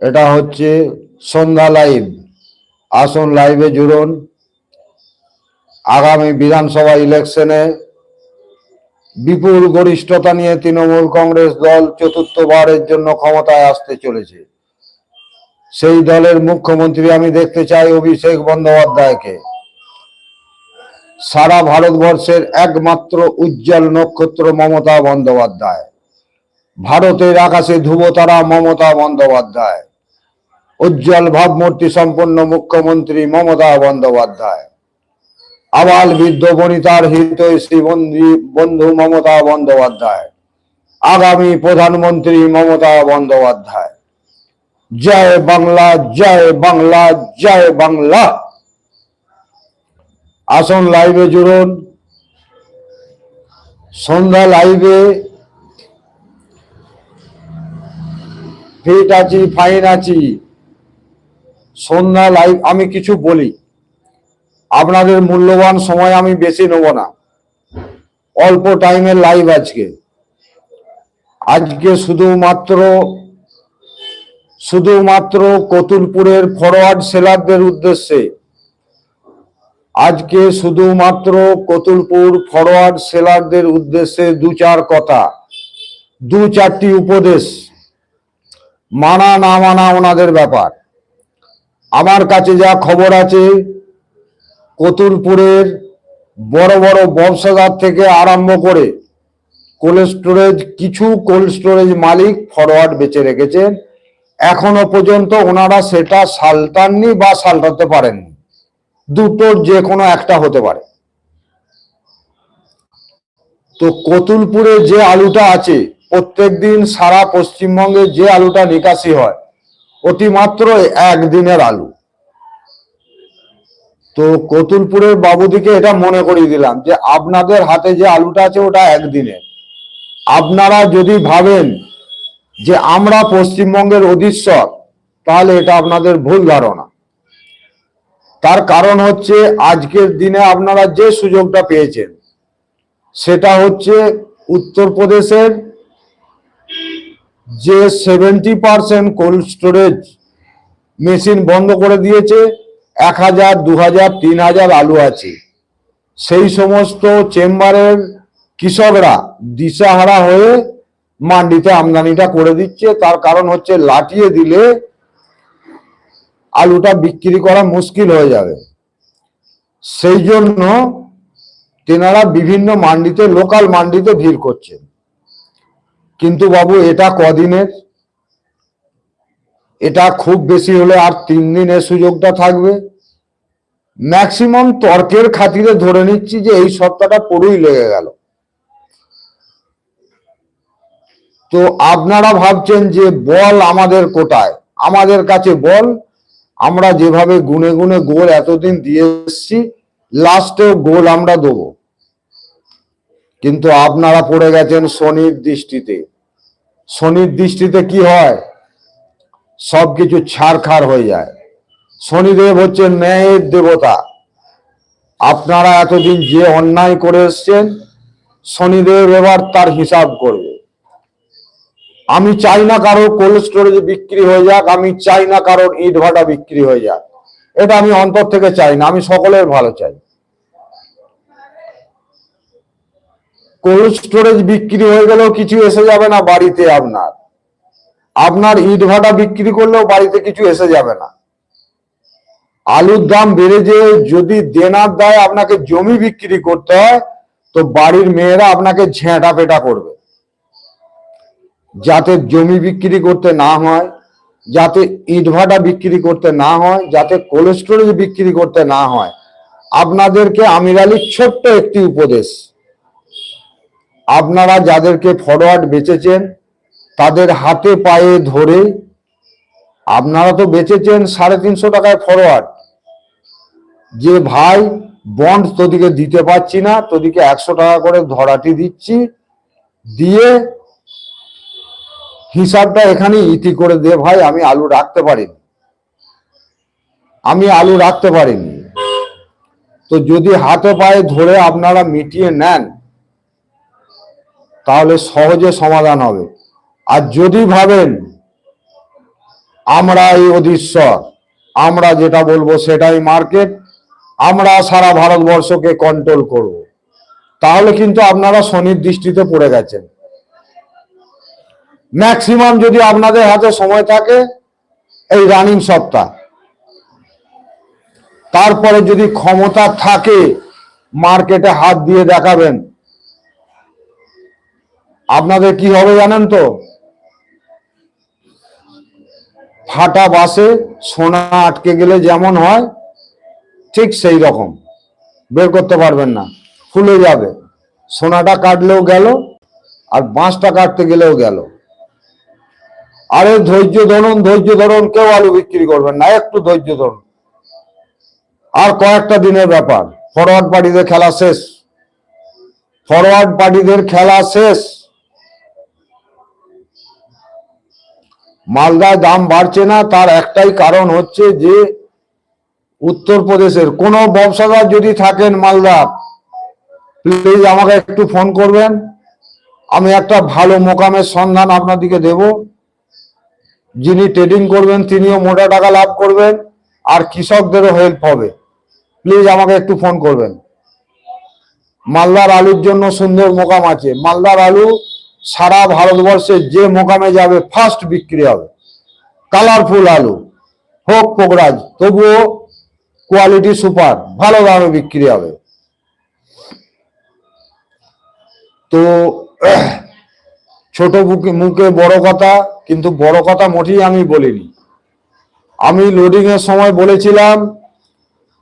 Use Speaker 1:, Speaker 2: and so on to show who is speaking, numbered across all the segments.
Speaker 1: এটা হচ্ছে সন্ধ্যা লাইভ। আসুন লাইভে জুড়ুন। আগামী বিধানসভা ইলেকশনে বিপুল গরিষ্ঠতা নিয়ে তৃণমূল কংগ্রেস দল চতুর্থবারের জন্য ক্ষমতায় আসতে চলেছে। সেই দলের মুখ্যমন্ত্রী আমি দেখতে চাই অভিষেক বন্দ্যোপাধ্যায়কে। সারা ভারতবর্ষের একমাত্র উজ্জ্বল নক্ষত্র মমতা বন্দ্যোপাধ্যায়। ভারতের আকাশে ধ্রুবতারা মমতা বন্দ্যোপাধ্যায়। উজ্জ্বল ভাবমূর্তি সম্পন্ন মুখ্যমন্ত্রী মমতা বন্দ্যোপাধ্যায়। আবাল বৃদ্ধ বনিতার হিতৈষী বন্ধু বন্ধু মমতা বন্দ্যোপাধ্যায়। আগামী প্রধানমন্ত্রী মমতা বন্দ্যোপাধ্যায়। জয় বাংলা জয় বাংলা জয় বাংলা। আসুন লাইভে জুড়ুন। সন্ধ্যা লাইভে ফিট আছি ফাইন আছি। সন্ধ্যা লাইভ আমি কিছু বলি। আপনাদের মূল্যবান সময় আমি বেশি নেব না। অল্প টাইমের লাইভ আজকে। আজকে শুধুমাত্র শুধুমাত্র কতুলপুরের ফরওয়ার্ড সেলারদের উদ্দেশ্যে। আজকে শুধুমাত্র কতুলপুর ফরওয়ার্ড সেলারদের উদ্দেশ্যে দু চার কথা, দু চারটি উপদেশ। মানা না মানা ওনাদের ব্যাপার। আমার কাছে যা খবর আছে কতুলপুরের বড় বড় ব্যবসাদার থেকে আরম্ভ করে কোল্ড স্টোরেজ, কিছু কোল্ড স্টোরেজ মালিক ফরওয়ার্ড বেঁচে রেখেছেন। এখনও পর্যন্ত ওনারা সেটা সালটাননি বা সালটাতে পারেননি। দুটোর যে কোনো একটা হতে পারে। তো কতুলপুরে যে আলুটা আছে প্রত্যেকদিন সারা পশ্চিমবঙ্গে যে আলুটা নিকাশি হয় ওটি মাত্র একদিনের আলু। তো কতুলপুরের বাবুদিকে এটা মনে করিয়ে দিলাম যে, আপনাদের হাতে যে আলুটা আছে ওটা একদিনের আপনারা যদি ভাবেন যে আমরা পশ্চিমবঙ্গের অধীশ্বর, তাহলে এটা আপনাদের ভুল ধারণা। তার কারণ হচ্ছে, আজকের দিনে আপনারা যে সুযোগটা পেয়েছেন, সেটা হচ্ছে উত্তরপ্রদেশের যে seventy percent cold storage machine বন্ধ করে দিয়েছে, এক হাজার দু হাজার তিন হাজার আলু আছে। সেই সমস্ত চেম্বারের কৃষকরা দিশাহারা হয়ে মান্ডিতে আমদানিটা করে দিচ্ছে। তার কারণ হচ্ছে লাটিয়ে দিলে আলুটা বিক্রি করা মুশকিল হয়ে যাবে। সেই জন্য তেনারা বিভিন্ন মান্ডিতে লোকাল মান্ডিতে ভিড় করছেন। কিন্তু বাবু, এটা কদিনের? এটা খুব বেশি হলে আর তিন দিনের সুযোগটা থাকবে। ম্যাক্সিমাম তর্কের খাতিরে ধরে নিচ্ছি যে এই সপ্তাহটা পুরোই লেগে গেল। তো আপনারা ভাবছেন যে বল আমাদের কোটায় আমাদের কাছে বল। আমরা যেভাবে গুনে গুনে গোল এতদিন দিয়ে এসছি, লাস্টেও গোল আমরা দেবো। কিন্তু আপনারা পড়ে গেছেন শনির দৃষ্টিতে। শনির দৃষ্টিতে কি হয়? সব কিছু ছাড়খার হয়ে যায়। শনিদেব হচ্ছে ন্যায়ের দেবতা। আপনারা এতদিন যে অন্যায় করে এসছেন, শনিদেব এবার তার হিসাব করবে। আমি চাই না কারোর কোল্ড স্টোরেজ বিক্রি হয়ে যাক, আমি চাই না কারোর ইট ভাটা বিক্রি হয়ে যাক। এটা আমি অন্তর থেকে চাই না, আমি সকলের ভালো চাই। কোল্ড স্টোরেজ বিক্রি হয়ে গেলেও কিছু এসে যাবে না বাড়িতে আপনার। আপনার ইট ভাটা বিক্রি করলেও বাড়িতে কিছু এসে যাবে না। আলুর দাম বেড়ে যে যদি দেনার দায় আপনাকে জমি বিক্রি করতে হয়, তো বাড়ির মেয়েরা আপনাকে ঝেঁটা পেটা করবে। যাতে জমি বিক্রি করতে না হয়, যাতে ইটভাটা বিক্রি করতে না হয়, যাতে কোল্ড স্টোরেজ বিক্রি করতে না হয়। আপনাদেরকে আমির আলীর ছোট্ট একটি উপদেশ। আপনারা যাদেরকে ফরওয়ার্ড বেচেছেন, তাদের হাতে পায়ে ধরে, আপনারা তো বেচেছেন সাড়ে তিনশো টাকায় ফরওয়ার্ড যে ভাই বন্ড তোদিকে দিতে পারছি না, তোদিকে একশো টাকা করে ধরাটি দিচ্ছি, দিয়ে হিসাবটা এখানে ইতি করে দে ভাই, আমি আলু রাখতে পারিনি। আমি আলু রাখতে পারিনি। তো যদি হাতে পায়ে ধরে আপনারা মিটিয়ে নেন তাহলে সহজে সমাধান হবে। আর যদি ভাবেন আমরা এই অধীশ্বর, আমরা যেটা বলব সেটাই মার্কেট, আমরা সারা ভারতবর্ষকে কন্ট্রোল করব। তাহলে কিন্তু আপনারা শনির দৃষ্টিতে পড়ে গেছেন। ম্যাক্সিমাম যদি আপনাদের হাতে সময় থাকে, এই রানিং সপ্তাহ। তারপরে যদি ক্ষমতা থাকে মার্কেটে হাত দিয়ে দেখাবেন। আপনাদের কি হবে জানেন তো? ফাটা বাসে সোনা আটকে গেলে যেমন হয়, ঠিক সেই রকম। বের করতে পারবেন না, ফুলে যাবে। সোনাটা কাটলেও গেল, আর বাঁশটা কাটতে গেলেও গেল। আরে ধৈর্য ধরুন ধৈর্য ধরুন, কেউ আলু বিক্রি করবেন না, একটু ধৈর্য ধরুন। আর কয়েকটা দিনের ব্যাপার ফরওয়ার্ড পার্টিদের খেলা শেষ। ফরওয়ার্ড পার্টিদের খেলা শেষ। মালদায় দাম বাড়ছে না, তার একটাই কারণ হচ্ছে যে উত্তরপ্রদেশের কোন ব্যবসাদার যদি থাকেন মালদা প্লিজ আমাকে একটু ফোন করবেন। আমি একটা ভালো মোকামের সন্ধান আপনাদেরকে দেব। যিনি ট্রেডিং করবেন, তিনিও মোটা টাকা লাভ করবেন, আর কৃষকদেরও হেল্প হবে। প্লিজ আমাকে একটু ফোন করবেন। মালদার আলুর জন্য সুন্দর মোকাম আছে। মালদার আলু সারা ভারতবর্ষে যে মোকামে যাবে ফার্স্ট বিক্রি হবে। কালারফুল আলু। হোক পোকরাজ, তবুও কোয়ালিটি সুপার ভালো দামে বিক্রি হবে। তো, ছোট বুকে মুখে বড় কথা, কিন্তু বড় কথা মোটেই আমি বলিনি। আমি লোডিং এর সময় বলেছিলাম,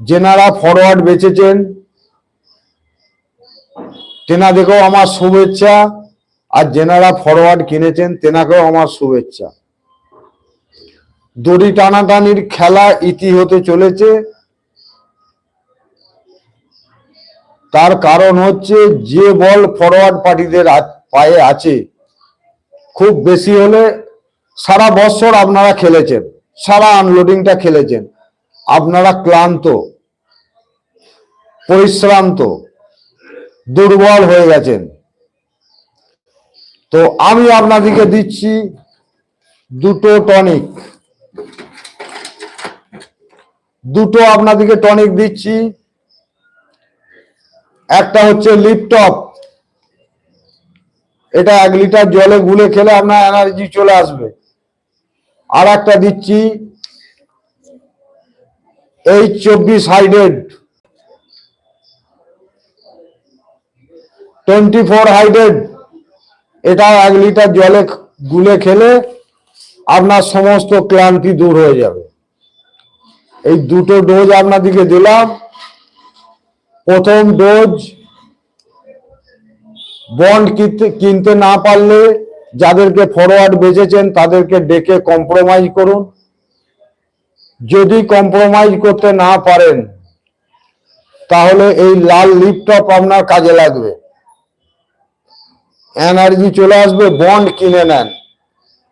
Speaker 1: যেনারা ফরওয়ার্ড বেচেছেন তেনাদেরকেও আমার শুভেচ্ছা। আর যেনারা ফরওয়ার্ড কিনেছেন, তেনাকেও আমার শুভেচ্ছা। দড়ি টানাটানির খেলা ইতি হতে চলেছে। তার কারণ হচ্ছে, যে বল ফরওয়ার্ড পার্টিদের পায়ে আছে, খুব বেশি হলে সারা বছর আপনারা খেলেছেন, সারা আনলোডিংটা খেলেছেন। আপনারা ক্লান্ত, পরিশ্রান্ত, দুর্বল হয়ে গেছেন। তো আমি আপনাদেরকে দিচ্ছি দুটো টনিক দুটো আপনাদেরকে টনিক দিচ্ছি। একটা হচ্ছে লিপটপ এটা এক লিটার জলে গুলে খেলে আপনার এনার্জি চলে আসবে। আর একটা দিচ্ছি এই চব্বিশ হাইড্রেড টোয়েন্টি ফোর হাইড্রেড এটা এক লিটার জলে গুলে খেলে আপনার সমস্ত ক্লান্তি দূর হয়ে যাবে। এই দুটো ডোজ আপনাদেরকে দিলাম। প্রথম ডোজ বন্ড কিনতে কিনতে না পারলে যাদেরকে ফরওয়ার্ড বেচেছেন তাদেরকে ডেকে কম্প্রোমাইজ করুন। যদি কম্প্রোমাইজ করতে না পারেন, তাহলে এই লাল লিপটপ আপনার কাজে লাগবে। এনার্জি চলে আসবে বন্ড কিনে নেন।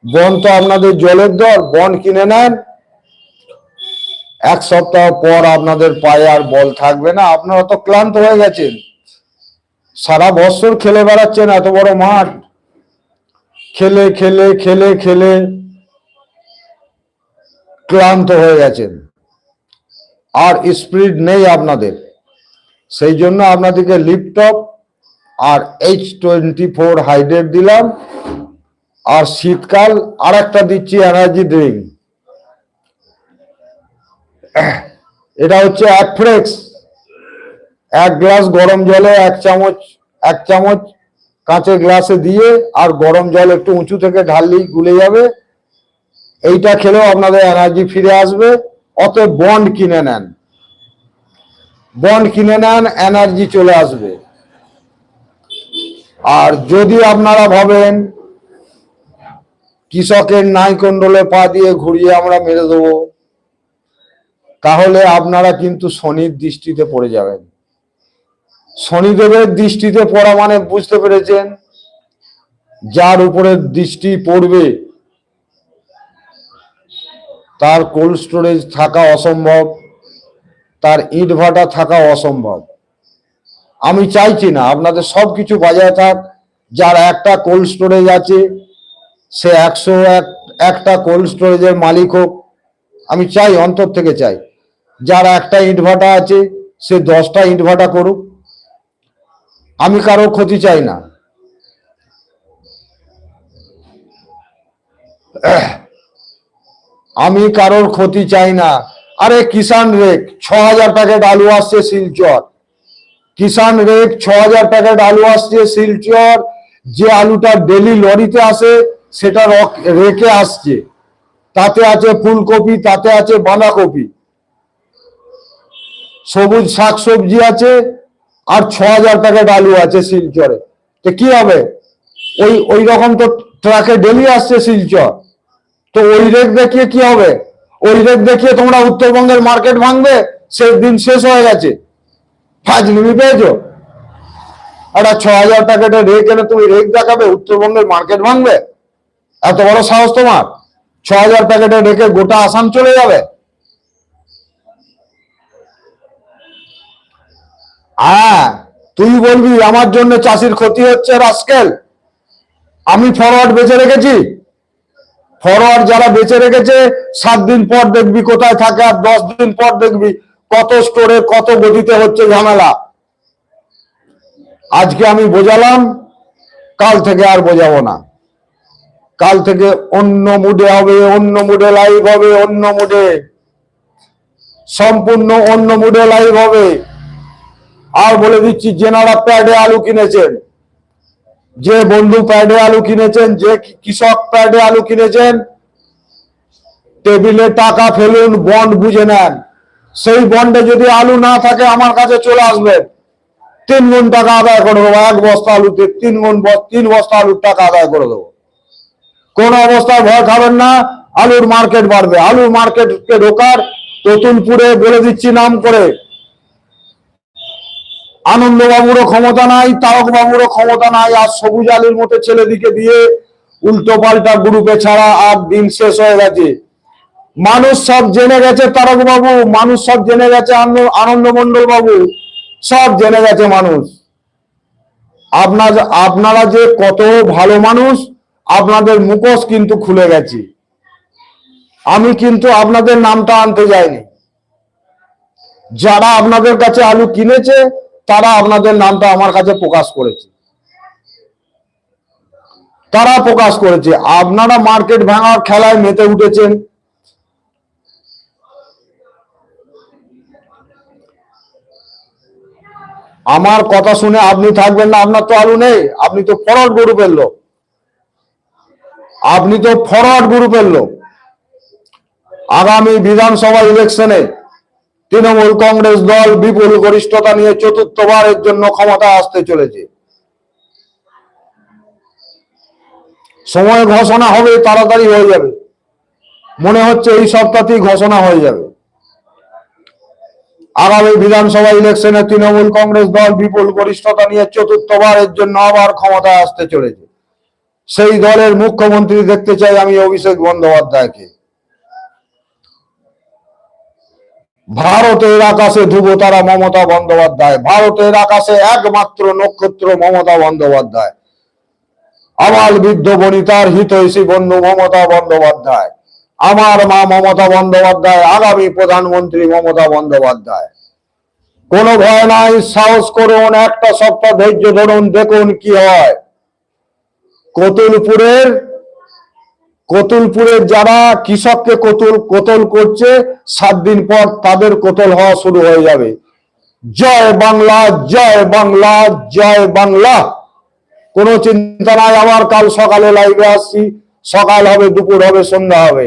Speaker 1: বন্ড তো আপনাদের জলের দর বন্ড কিনে নেন। এক সপ্তাহ পর আপনাদের পায়ে আর বল থাকবে না। আপনারা তো ক্লান্ত হয়ে গেছেন। সারা বছর খেলে বেড়াচ্ছেন, এত বড় মাঠ। খেলে খেলে খেলে খেলে ক্লান্ত হয়ে গেছেন। আর স্পিড নেই আপনাদের। সেই জন্য আপনাদেরকে লিপটপ আর এইচ টোয়েন্টি ফোর হাইড্রেট দিলাম। আর শীতকাল আর একটা দিচ্ছি এনার্জি ড্রিঙ্ক এটা হচ্ছে অ্যাফ্রেক্স এক গ্লাস গরম জলে এক চামচ এক চামচ কাঁচের গ্লাসে দিয়ে আর গরম জল একটু উঁচু থেকে ঢাললেই গুলে যাবে। এইটা খেলেও আপনাদের এনার্জি ফিরে আসবে। অত বন্ড কিনে নেন। বন্ড কিনে নেন এনার্জি চলে আসবে। আর যদি আপনারা ভাবেন কৃষকের নাই কন্ডলে পা দিয়ে ঘুরিয়ে আমরা মেরে দেবো, তাহলে আপনারা কিন্তু শনির দৃষ্টিতে পড়ে যাবেন। শনিদেবের দৃষ্টিতে পড়া মানে বুঝতে পেরেছেন, যার উপরে দৃষ্টি পড়বে, তার কোল্ড স্টোরেজ থাকা অসম্ভব, তার ইট ভাটা থাকা অসম্ভব। আমি চাইছি না, আপনাদের সব কিছু বাজায় থাক। যার একটা কোল্ড স্টোরেজ আছে, সে একশো এক, একটা কোল্ড স্টোরেজের মালিক হোক, আমি চাই, অন্তর থেকে চাই। যার একটা ইট ভাটা আছে, সে দশটা ইট ভাটা করুক। আমি কারও ক্ষতি চাই না। আমি কারোর ক্ষতি চাই না। আরে কিষান রেক, ছ হাজার প্যাকেট আলু আসছে শিলচর। কিষান রেক ছ হাজার প্যাকেট আলু আসছে শিলচর যে আলুটা ডেলি লরিতে আসে, সেটা রেকে আসছে। তাতে আছে ফুলকপি, তাতে আছে বাঁধাকপি। সবুজ শাকসবজি আছে, আর ছ হাজার প্যাকেট আলু আছে শিলচরে তো কি হবে? ওই ওই রকম তো ট্রাকে ডেলি আসছে শিলচর তো ওই রেট দেখিয়ে কি হবে? ওই রেট দেখিয়ে তোমরা উত্তরবঙ্গের মার্কেট ভাঙবে সে দিন শেষ হয়ে গেছে। ফাজলিমি পেয়েছ? একটা ছ হাজার প্যাকেটের রেক এনে তুমি রেক দেখাবে, উত্তরবঙ্গের মার্কেট ভাঙবে। এত বড় সাহস তোমার। ছ হাজার প্যাকেটের রেখে গোটা আসাম চলে যাবে। হ্যাঁ তুই বলবি আমার জন্য চাষির ক্ষতি হচ্ছে রাস্কেল। আমি ফরওয়ার্ড বেঁচে রেখেছি। ফরওয়ার্ড যারা বেঁচে রেখেছে, সাত দিন পর দেখবি কোথায় থাকে আর দশ দিন পর দেখবি। কত স্টোরে কত গতিতে হচ্ছে ঝামেলা? আজকে আমি বোঝালাম, কাল থেকে আর বোঝাবো না। কাল থেকে অন্য মুডে হবে, অন্য মুডে লাইভ হবে, অন্য মুডে সম্পূর্ণ অন্য মুডে লাইভ হবে। আর বলে দিচ্ছি যেনারা প্যাডে আলু কিনেছেন। যে বন্ধু প্যাডে আলু কিনেছেন, যে কৃষক প্যাডে আলু কিনেছেন, টেবিলে টাকা ফেলুন বন্ড বুঝে নেন। সেই বন্ডে যদি আলু না থাকে, আমার কাছে চলে আসবেন তিন গুণ টাকা আদায় করে দেবো। এক বস্তা আলুতে তিন গুণ তিন বস্তা আলুর টাকা আদায় করে দেবো। কোন অবস্থায় ভয় খাবেন না, আলুর মার্কেট বাড়বে। আলুর মার্কেটকে ঢোকার নতুনপুরে বলে দিচ্ছি নাম করে। আনন্দবাবুরও ক্ষমতা নাই তারক বাবুরও ক্ষমতা নাই, আর সবুজ আলীর মতো ছেলেদিকে দিয়ে উল্টো পাল্টা গ্রুপে ছাড়া আর দিন শেষ হয়ে গেছে। মানুষ সব জেনে গেছে তারক বাবু, মানুষ সব জেনে গেছে আনন্দ- আনন্দমণ্ডল বাবু সব জেনে গেছে মানুষ। আপনার আপনারা যে কত ভালো মানুষ, আপনাদের মুখোশ কিন্তু খুলে গেছে। আমি কিন্তু আপনাদের নামটা আনতে যাইনি। যারা আপনাদের কাছে আলু কিনেছে, তারা আপনাদের নামটা আমার কাছে প্রকাশ করেছে। তারা প্রকাশ করেছে। আপনারা মার্কেট ভাঙার খেলায় মেতে উঠেছেন। আমার কথা শুনে আপনি থাকবেন না, আপনার তো আলু নেই, আপনি তো ফরওয়ার্ড গ্রুপের লোক। আপনি তো ফরওয়ার্ড গ্রুপের লোক। আগামী বিধানসভা ইলেকশনে তৃণমূল কংগ্রেস দল বিপুল গরিষ্ঠতা নিয়ে চতুর্থবারের জন্য ক্ষমতা আসতে চলেছে। সময় ঘোষণা হবে তাড়াতাড়ি হয়ে যাবে। মনে হচ্ছে এই সপ্তাহতেই ঘোষণা হয়ে যাবে। আগামী বিধানসভা ইলেকশনে তৃণমূল কংগ্রেস দল বিপুল গরিষ্ঠতা নিয়ে চতুর্থবারের জন্য আবার ক্ষমতায় আসতে চলেছে। সেই দলের মুখ্যমন্ত্রী দেখতে চাই আমি অভিষেক বন্দ্যোপাধ্যায়কে। ভারতের আকাশে ধ্রুবতারা মমতা বন্দ্যোপাধ্যায়। ভারতের আকাশে একমাত্র নক্ষত্র মমতা বন্দ্যোপাধ্যায়। আমার বৃদ্ধ বনিতার হিতৈষী বন্ধু মমতা বন্দ্যোপাধ্যায়। আমার মা মমতা বন্দ্যোপাধ্যায়, আগামী প্রধানমন্ত্রী মমতা বন্দ্যোপাধ্যায়। কোনো ভয় নাই, সাহস করুন, একটা সপ্তাহ ধৈর্য ধরুন, দেখুন কি হয়। কতুলপুরের কতুলপুরের যারা কৃষককে কতুল, কোতল করছে, সাত দিন পর তাদের কোতল হওয়া শুরু হয়ে যাবে। জয় বাংলা জয় বাংলা জয় বাংলা। কোনো চিন্তা নাই, আবার কাল সকালে লাইভে আসছি। সকাল হবে, দুপুর হবে, সন্ধ্যা হবে।